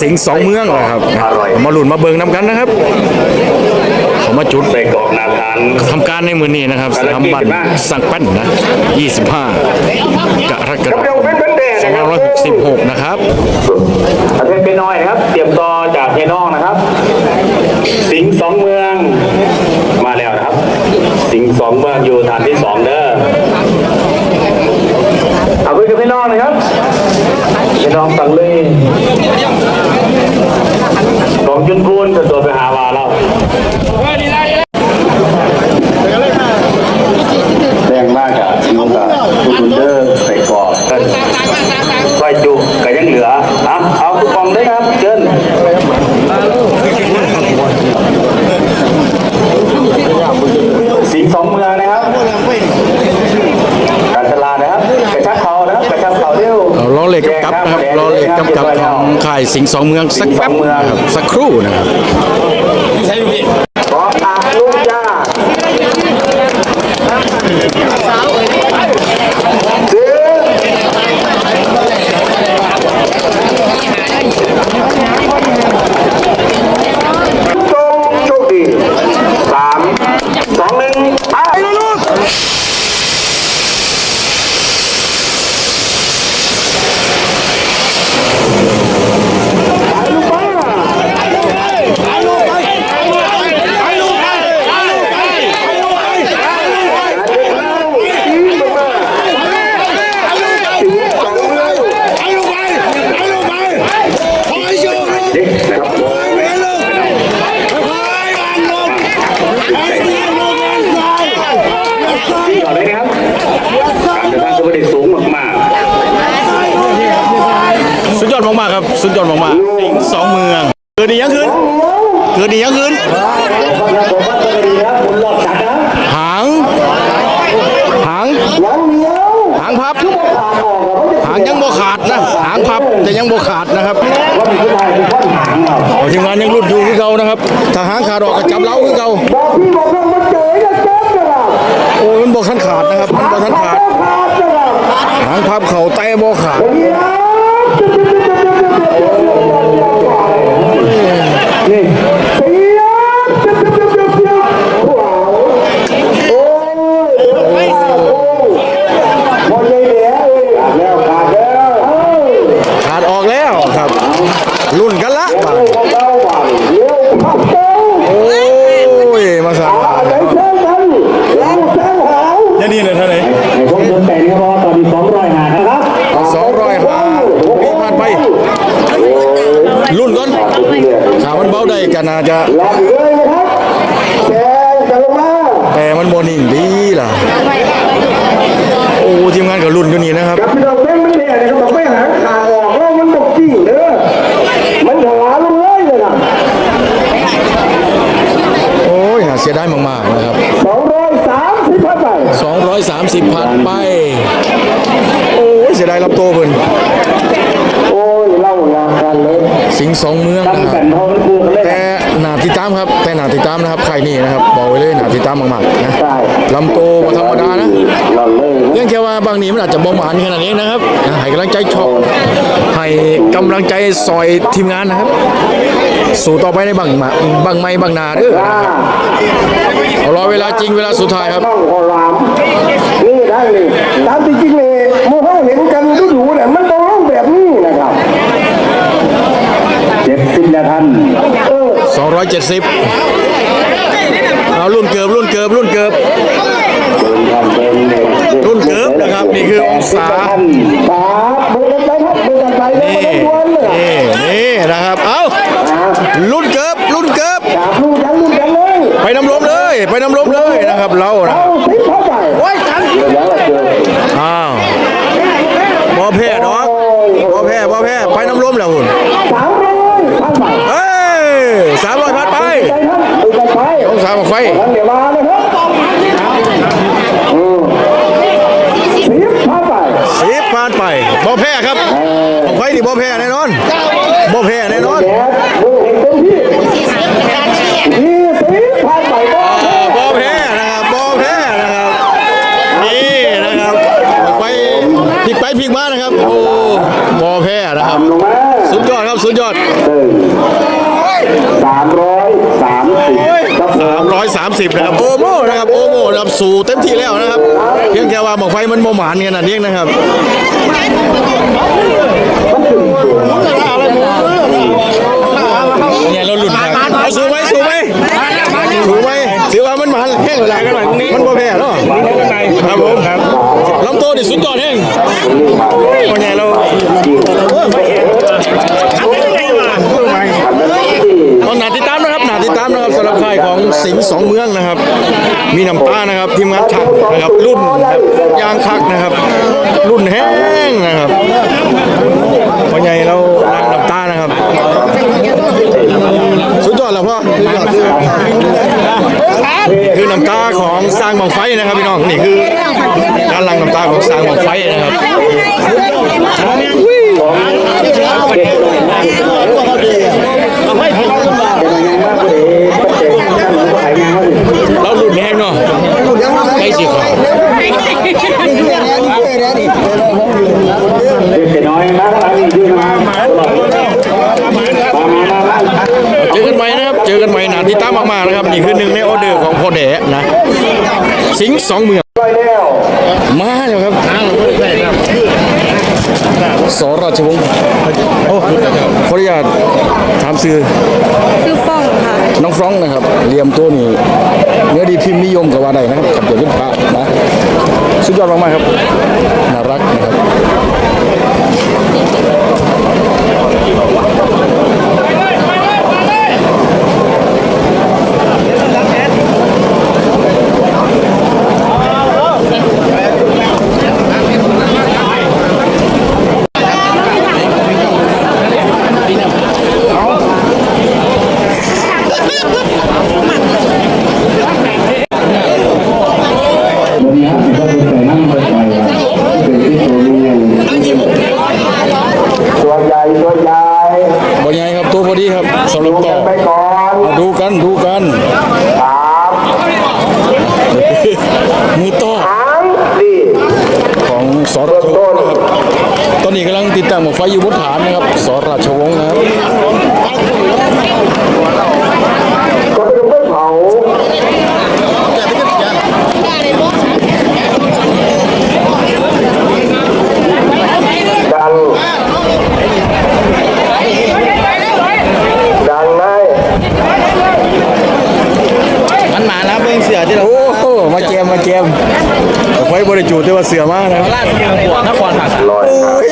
สิงห์สองเมืองนะครับมาหลุนมาเบิงนำกันนะครับเขามาจุดใส่กรอบนาทานทำการในมือนี้นะครับสนามบันสังปั้นนะ25กรกฎาเดี๋ยวคมเป็นเป็นแดดนะครับ2566นะครับประเทศเป็นน้อยนะครับ เตรียมต่อจากเทนองนะครับ สิงห์สองเมืองมาแล้วนะครับ สิงห์สองเมืองอยู่ฐานที่สองเด้อเอาคุยกับพี่น้องนะครับ พี่น้องสังเลยกองจุนกูนจะตัวไปหาวาเรา แรงมากอะน้องกับคุณเดอร์ใส่กรอบไว้จุก็ยังเหลืออะเอาทุกกองด้วยครับเชิญสิงห์สองเมืองนะครับการตลาดนะครับกระชับเขานะครับกระชับเขาเร็ว เอาล้อเหล็กกำกับนะครับล้อเหล็กกำกับของ ข่ายสิงห์สองเมืองสักแป๊บนะครับสักครู่นะครับ ขออาลูกยาซื้อจงโชคดีสามสองหนึ่งไปลูก ต่อเลยนะครับการเดินทางจะไม่ได้สูงมาก สุดยอดมากๆครับ สุดยอดมากๆสิงสองเมืองเกิดดียังขึ้นเกิดดียังขึ้นหางหางหางพับหางยังบ่ขาดนะหางพับแต่ยังบ่ขาดนะครับทีมงานยังรุดอยู่คือเก่านะครับถ้าหางขาดออกก็จับเล้าคือเก่าบอกพี่บอกว่ามันเจ๋ยนะเจ๊บนะครับโอ้ยมันบ่ทันขาดนะครับมันบ่ทันขาด ขาดนะครับ หางพับเข่าแต่บ่ขาด เดี๋ยวนี่เสียว้าวโอ้ยพอใจเหลือเอ้ยแล้วขาดแล้ว ขาดออกแล้วครับ รุ่นกันละบาด เก้าบาทเลี้ยวเข้าเก้า โอ้ย มาสั่ง ไหนเชิญกันเราแซงหาว เนี่ยนี่เลยเท่าไหร่ๆในพวกเดินแต่งก็ตอนนี้สองร้อยหานะครับสองร้อยห้าปีผ่านไปรุ่นก่อนขามันเบาได้กันอาจจะหลับเลยนะครับแซงกันลงมาแต่มันโบนิ่งดีล่ะ โอ้ทีมงานกับรุ่นอยู่นี่นะครับ กับพี่น้องแม่งมันเนี่ยนะครับบอกไม่หางขาออกแล้วมันบกจริงเด้อมันหาลงเลยเลยนะ โอ้ยน่าเสียดายมากๆนะครับ สองร้อยสามสิบพันไป 230พันไป โอ้ยเสียดายรับตัวเพิ่นโอ้ยเล่าลากันเลย สิงห์สองเมืองนะตั้งคกัรับนเท่านั้นกูกันเลยแต่หนาติดตามครับ แต่หนาติดตามนะครับใครนี่นะครับบอกไว้เลยหนาติดตามมากๆนะลำโตบ่ธรรมดานะเราเลยเรื่องแค่ว่าบางนี้มันอาจจะบ่หมานขนาดนี้นะครับนะให้กำลังใจชอบให้กำลังใจซอยทีมงานนะครับ สู่ต่อไปในบางมาบางไม่บางนาเด้ออ่าเอารอเวลาจริงเวลาสุดท้ายครับ ต้องขอราม นี่ได้เลยตามที่จริงเลยโมเขาเห็นกันดูดูเนี่ยมันต้องร้องแบบนี้นะครับเจ็ดสิบนะท่านเออ270เอารุ่นเกิบรุ่นเกิบรุ่นเกิบเดินทางเดินเลยรุ่นเกิบนะครับ นี่คือองศา ไปน้ำลมเลยนะครับ เรานะเอาสิบเข้าไปโอ้ยสามเดี๋ยวแล้วเจออ้าวบ่แพ้ดอกบ่แพ้บ่แพ้ไปน้ำลมแล้วหุ่นสามร้อยพันไปเฮ้ยสามร้อยพันไปไปครับมือกันไปองศาบอกไฟนั่นเดี๋ยวมานะครับอืมสิบเข้าไปสิบผ่านไปบ่แพ้ครับบอกไฟนี่บ่แพ้แน่นอนบ่แพ้แน่นอนแก๊สมือเห็นเต็มที่ ยี่สิบพันไปก็บ่แพ้นะครับบ่แพ้นะครับนี่นะครับไปพลิกไปพลิกมานะครับโอ้บ่แพ้นะครับ ลงมาสุดยอดครับสุดยอดสามร้อยสามสิบครับผม330 นะครับ โอโมนะครับ โอโมนะครับสู่เต็มที่แล้วนะครับ เพียงแค่ว่าหมอกไฟมันโมหมานกันนั่นเองนะครับเนี่ยเราหลุดครับเอาสู้ไหมสู้ไหม สู้ไหมถือว่ามันหมันแห้งเวลากันหน่อยมันบ่แพ้เนาะครับผมครับลำโตนี่สุดยอดแห้งวันนี้เราเอาหนาติดตามนะครับหนาติดตามนะครับสำหรับค่ายของสิงห์สองเมืองนะครับ มีน้ำตานะครับทีมงานช่างนะครับรุ่นแบบยางคักนะครับ รุ่นแห้งนะครับวันนี้เราล้างน้ำตานะครับ สุดยอดแล้วพ่อคือน้ำตาของสร้างบังไฟนะครับพี่น้องนี่คือการลังน้ำตาของสร้างบังไฟนะครับเราหลุดแห้งเนาะใกล้สิครับ เด็กน้อยนะข้างหลังอีกทีมามามามามา เจอกันใหม่นะครับ เจอกันใหม่หนาที่ ตามมากๆนะครับนี่คือหนึ่งในออเดอร์ของพ่อแดะนะ สิงห์สองเมืองไปแล้วมาแล้วครับสอราชวงศ์โอ้ขออนุญาตถามซื้อชื่อฟ่องค่ะ น้องฟรองก์นะครับเหลี่ยมตัวนี้เนื้อดีพิมพ์นิยมกับว่าใดนะครับกับเดี๋ยวเป็นพระนะสุดยอดมากๆครับน่ารัก ไฟอยู่บนฐานนะครับสราชวริจูแต่ว่าเสือมากนะล่าสุดหัวนครหักโอ้ย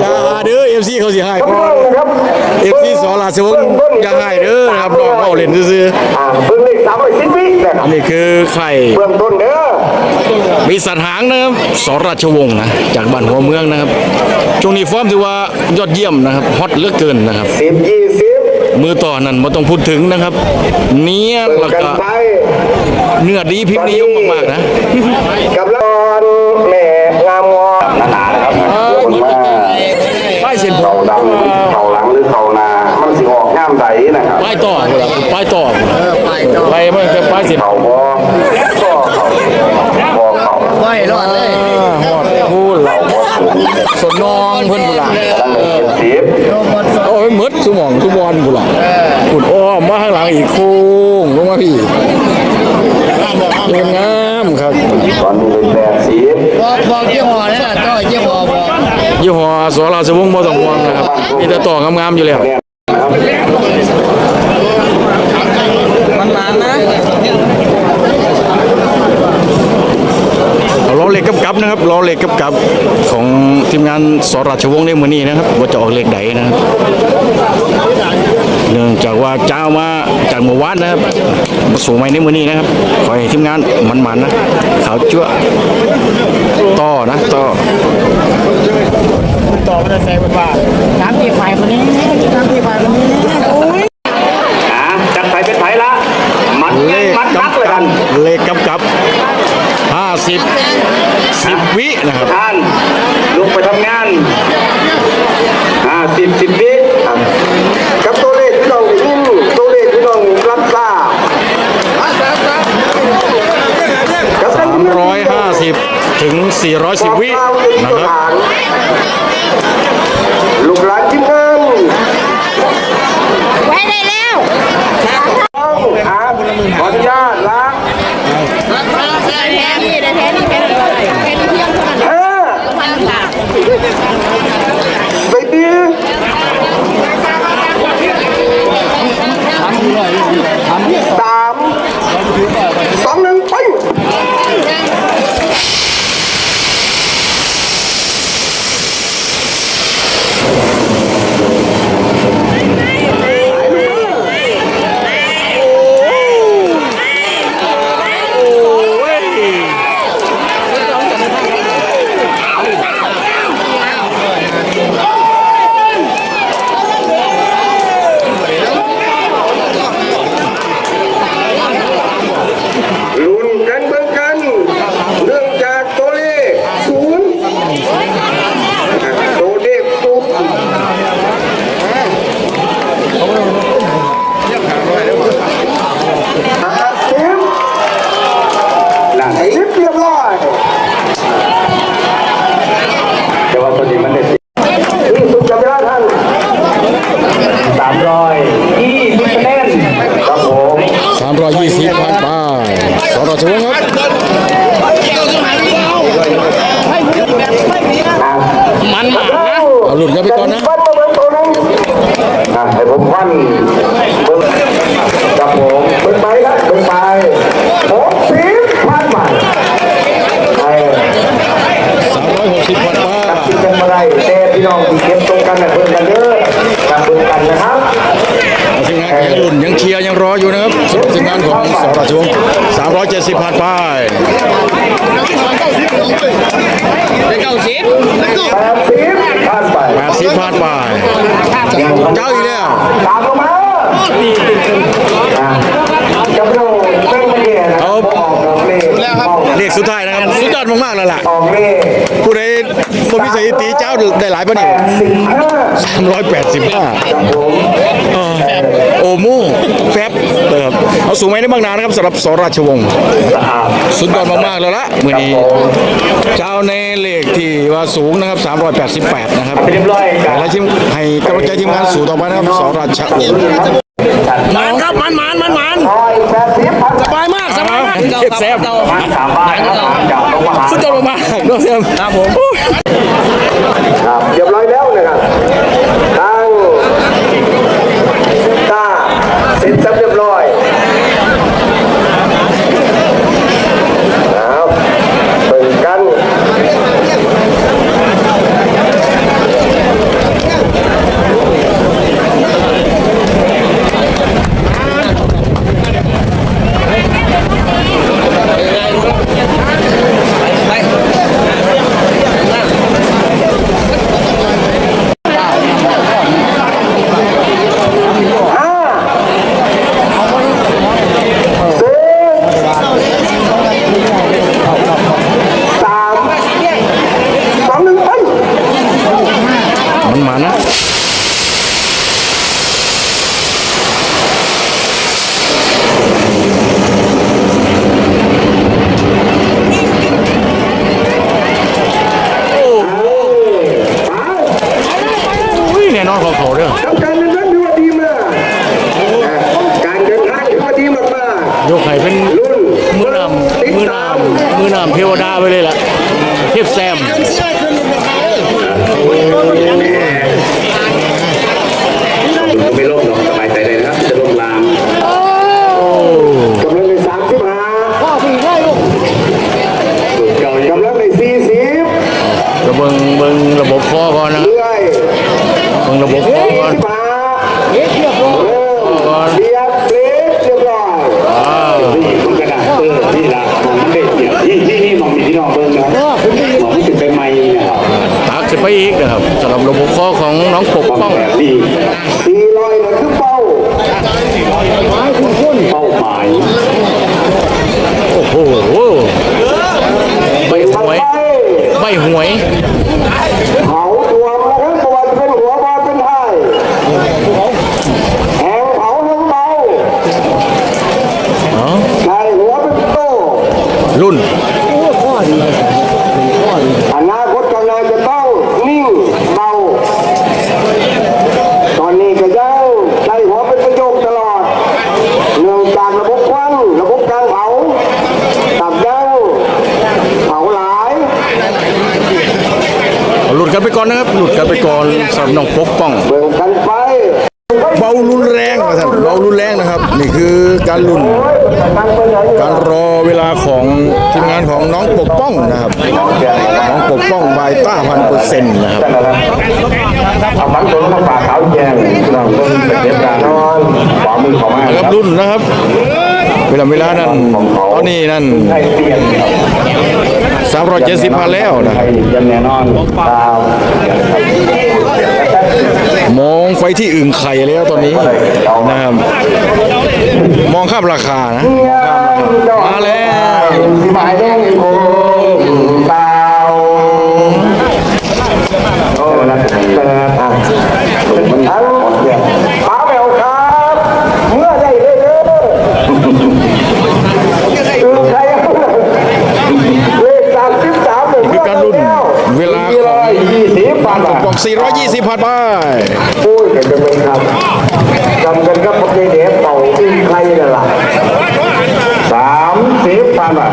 อย่าเด้อเอฟ ซีเขาสิให้ครับครับเอฟซีสอราชวงศ์อย่าให้เด้อนะครับน้องเอาเล่นซื่ออ่าเพิ่งเลขสามไปสิบวินะคๆรัอับนนี้คือไข่เบื้องต้นเด้อมีสัตว์หางนะครับสอราชวงศ์นะจากบ้านหัวเมืองนะครับช่วงนี้ฟอร์มถือว่ายอดเยี่ยมนะครับฮอตเหลือเกินนะครับสิบยี่สิบมือต่อนั้นไม่ต้องพูดถึงนะครับ เนี้ยเบิ่งแล้วกันก็ไปเนื้อดีพริกนิยมมากๆนะกับละครแม่งามงอหนาๆนะครับคนว่าป้าย เส้นผมเขาดำเขาหลังหรือเขานา มันสิออกง่ามใดนะครับป้ายต่อพุ่นล่ะป้ายต่อไปไม่เป็นป้ายเส้นเขาบอก็เขาบอเขาไม่รอดเลยฮอดพูดเราสนนองเพิ่นพุ่นล่ะตั้งแต่เจ็ดสิบโอ้ยหมดสมองทุกบอลพุ่นล่ะพุ่นอ้อมมาข้างหลังอีกโค้งลงมาพี่เรียนงามครับตอนนี้เป็นแปดสิบบอกยี่ห้อนี่แหละต่อยี่ห้อบอก ยี่ห้อสราชวงศ์บ่ต้องห่วงนะครับมีแต่ต่องามๆอยู่แล้วมันมานะเอารออเหล็กกับกับนะครับรอเหล็กกับกับของทีมงานสราชวงศ์ในมือนี้นะครับว่าจะออกเหล็กไหนนะครับเนื่องจากว่าเจ้ามาจากเมื่อวานนะครับมาสู่ใหม่ในมือนี้นะครับขอให้ทีมงานมันๆนะขาวจั่วต่อนะต่อ ต่อมันจะแซงเป็นว่าน้ำตีไฟคนนี้น้ำตีไฟคนนี้โอ้ยอ่าจัดไปเป็นไผ่ละมัดเลขมัดกันับกเลยกักันนเลขกับกับห้าสิบสิบวินะครับท่านลุกไปทำงานห้าสิบสิบวิกับตัวเลขพี่น้องยินตัวเลขพี่น้องรับทราบกับท่านที่ร้อยห้าสิบถึงสี่ร้อยสิบวินะครับ หลุดกันไปก่อนนะฟันมาเบิ่งตัวนึงอะให้ผมฟันเบิ่งครับผมเบิ่งไปครับเบิ่งไปหกสิบพันบาทไอ้สามร้อยหกสิบผ่านไปกินกันมาได้แต่พี่น้องที่เก็บตรงกันนะเบิ่งกันเด้อกับเบิ่งกันนะครับทีมงานยังหลุ่นยังเชียร์ยังรออยู่นะครับสำหรับทีมงานของสราชวงศ์สามร้อยเจ็ดสิบผ่านไปได้เก้าสิบ แปดสิบผ่านไป แปดสิบผ่านไปเจ้าอีกแล้ว ตามลงมาอะจับโลเส้นมาเนี่ยนะออกดอกเล่ออก เลขสุดท้ายนะครับสุดยอดมากๆแล้วล่ะ ออกเล่ ผู้ใดบ่มีสถิติเจ้าได้หลายปะ แป เนี่ย ดสิบห้า สามร้อยแปดสิบห้า ครับผม โอโม่แฟบเลยครับเอา สูงไหมได้บางนานนะครับสำหรับสราชวงศ์สุดยอดมากๆแล้วละมือนี้เจ้าในเลขที่ว่าสูงนะครับ 388 นะครับเรียบร้อยกันและทีมให้กำลังใจทีมงานสู่ต่อไปนะครับสราชวงศ์มันครับมันมันมันมันร้อยแปดสิบพันสบายมากสบายมากเก็บแซมมาสามบ้านนะครับจากตรงมหาสุดยอดมากๆน้องแซมครับผมครับเรียบร้อยแล้วนะครับตั้งตาเสร็จสับเรียบร้อยเอาเปิดกัน ห้าสี่สามสองหนึ่งไป มันมานะ อุ้ยแน่นอนของเขาเด้อ ทำการเดินทางถือว่าดีมากอะการเดินทางถือว่าดีมาก ยกให้เป็น ๆรุ่น มือนำมือนำมือนำเทวดาไปเลยล่ะเทพแซม เบิ่งเบิ่งระบบคอก่อนนะ เรื่อย เบิ่งระบบคอก่อน มาเรียบร้อยเรียบเรียบเรียบร้อย อ้าว นี่มันกระดาษเออนี่ละมองมันได้เสียที่ที่นี่มองมีที่นอกเบิ้งนะค รับมองที่จุดเป็นไม้นะครับตักขึ้นไปอีกนะครับสำหรับระบบคอของน้องปกมองป้องแบบนี้สี่ร้อยเนี่ยคือเป้าเป้าหมายโอ้โหใบหวยไปใบหวยเขาดวงแล้วครับตัวเป็นหัวบอลเป็นไทยแหงเผาแหงเบา เอ้า ใช่หัวเป็นโต รุ่น อนาคตข้างหน้าจะต้องนิ่งเบา ตอนนี้ก็ยังใช้หัวเป็นประโยคตลอด เนื่องจากระบบควันระบบการเผาตับยังเผาหลาย หลุดกันไปก่อนนะครับหลุดกันไปก่อนสำหรับน้องปกป้อง เบิ่งกันไป เบารุนแรงนะครับเบารุนแรงนะครับ นี่คือการลุ้น การรอเวลาของทีมงานของน้องปกป้องนะครับ น้องปกป้องบายต้าพันเปอร์เซ็นต์นะครับเอาฟังตัวแล้วฝากขาวแจงเราต้องเก็บการนอนขวามือขวามาครับรุ่นนะครับ เวลาเวลานั้นตอนนี้นั่นให้เปลี่ยน370พันแล้วนะใครยันแน่นอนตาม มองไปที่อึ่งไข่แล้วตอนนี้นะครับ มองข้ามราคานะมาแล้ว ที่หมายแดงโคมเบาโอ้แล้วแต่อะมันทั้งหมดเนี่ยป้าแมวครับเมื่อได้เลยเด้อคือใครเอาเลขสามสิบสาม นี่คือการรุ่นเวลาของ ยี่สิบพันบาท บอก 420พันไป พูดกันจะเป็นครับจำกันก็พวกเด็กเป่าที่ใครนั่นล่ะ สามสิบพันบาท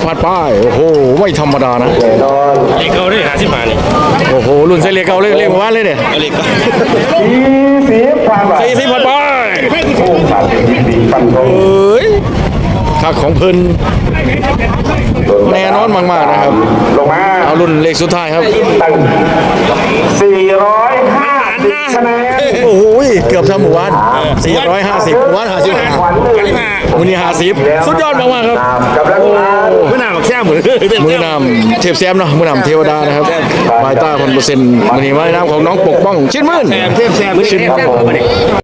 430พันไปโอ้โหไม่ธรรมดานะแน่นอนโอ้โหรุ่นเซเลียเก่าเรียกเรียกว่าเลยเนี่ยยี่สิบพันบาท40พันไปโอ้สามสิบสี่พันทงเอ้ยค่าของเพิ่นแน่นอนมากๆนะครับ ลงมา เอารุ่นเลขสุดท้ายครับตั้งสี่ร้อย ห้าสิบคะแนนโอ้โหเกือบทั้งหมู่บ้าน450หมู่บ้านขวัญหนึ่ง55มื้อนี้50สุดยอดมากๆครับกำลังมามือนำเทพแซมเนาะมือนำเทวดานะครับบายต้าพันเปอร์เซ็นต์มือนี้มาในนามของน้องปกป้องชิดมื่นเทพแซมชิดมื่น